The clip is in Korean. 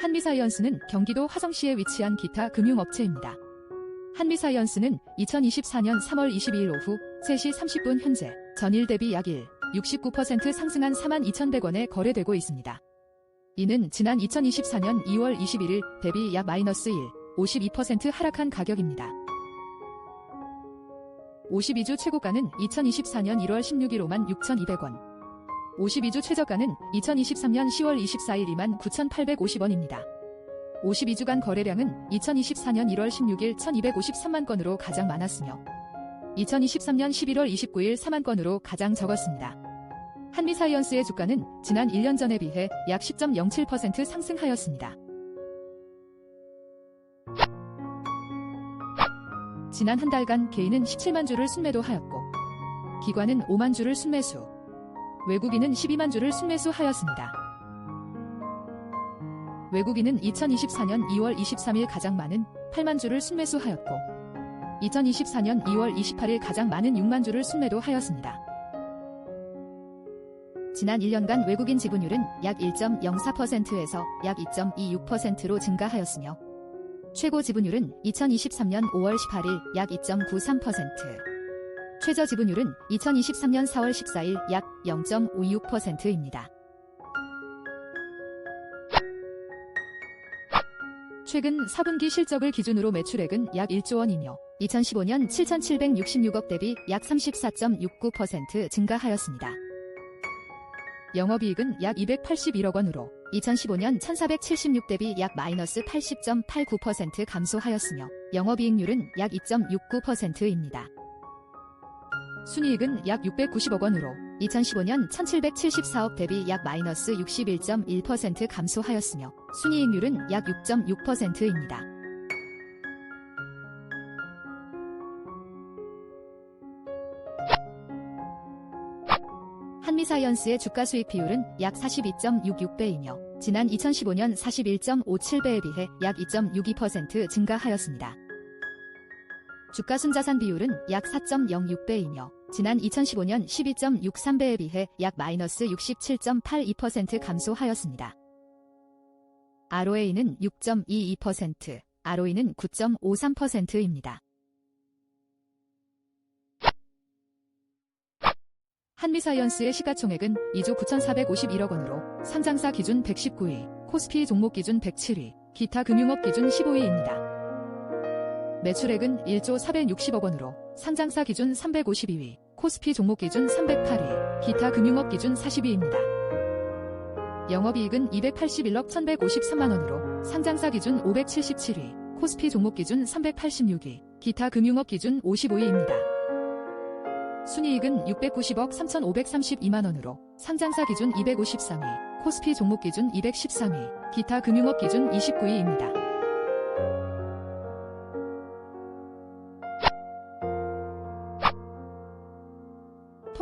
한미사이언스는 경기도 화성시에 위치한 기타 금융업체입니다. 한미사이언스는 2024년 3월 22일 오후 3시 30분 현재 전일 대비 약 1, 69% 상승한 42,100원에 거래되고 있습니다. 이는 지난 2024년 2월 21일 대비 약 마이너스 1, 52% 하락한 가격입니다. 52주 최고가는 2024년 1월 16일 5만 6,200원. 52주 최저가는 2023년 10월 24일 2만 9,850원입니다. 52주간 거래량은 2024년 1월 16일 1,253만 건으로 가장 많았으며 2023년 11월 29일 4만 건으로 가장 적었습니다. 한미사이언스의 주가는 지난 1년 전에 비해 약 10.07% 상승하였습니다. 지난 한 달간 개인은 17만 주를 순매도하였고 기관은 5만 주를 순매수, 외국인은 12만 주를 순매수하였습니다. 외국인은 2024년 2월 23일 가장 많은 8만 주를 순매수하였고 2024년 2월 28일 가장 많은 6만 주를 순매도하였습니다. 지난 1년간 외국인 지분율은 약 1.04%에서 약 2.26%로 증가하였으며 최고 지분율은 2023년 5월 18일 약 2.93%, 최저 지분율은 2023년 4월 14일 약 0.56%입니다. 최근 4분기 실적을 기준으로 매출액은 약 1조 원이며 2015년 7,766억 대비 약 34.69% 증가하였습니다. 영업이익은 약 281억 원으로 2015년 1476 대비 약 마이너스 80.89% 감소하였으며 영업이익률은 약 2.69%입니다. 순이익은 약 690억 원으로 2015년 1774억 대비 약 마이너스 61.1% 감소하였으며 순이익률은 약 6.6%입니다. 한미사이언스의 주가 수익 비율은 약 42.66배이며 지난 2015년 41.57배에 비해 약 2.62% 증가하였습니다. 주가 순자산 비율은 약 4.06배이며 지난 2015년 12.63배에 비해 약 마이너스 67.82% 감소하였습니다. ROA는 6.22%, ROE는 9.53%입니다. 한미사이언스의 시가총액은 2조 9,451억 원으로 상장사 기준 119위, 코스피 종목 기준 107위, 기타 금융업 기준 15위입니다. 매출액은 1조 460억 원으로 상장사 기준 352위, 코스피 종목 기준 308위, 기타 금융업 기준 40위입니다. 영업이익은 281억 1153만 원으로 상장사 기준 577위, 코스피 종목 기준 386위, 기타 금융업 기준 55위입니다. 순이익은 690억 3,532만 원으로 상장사 기준 253위, 코스피 종목 기준 213위, 기타 금융업 기준 29위입니다.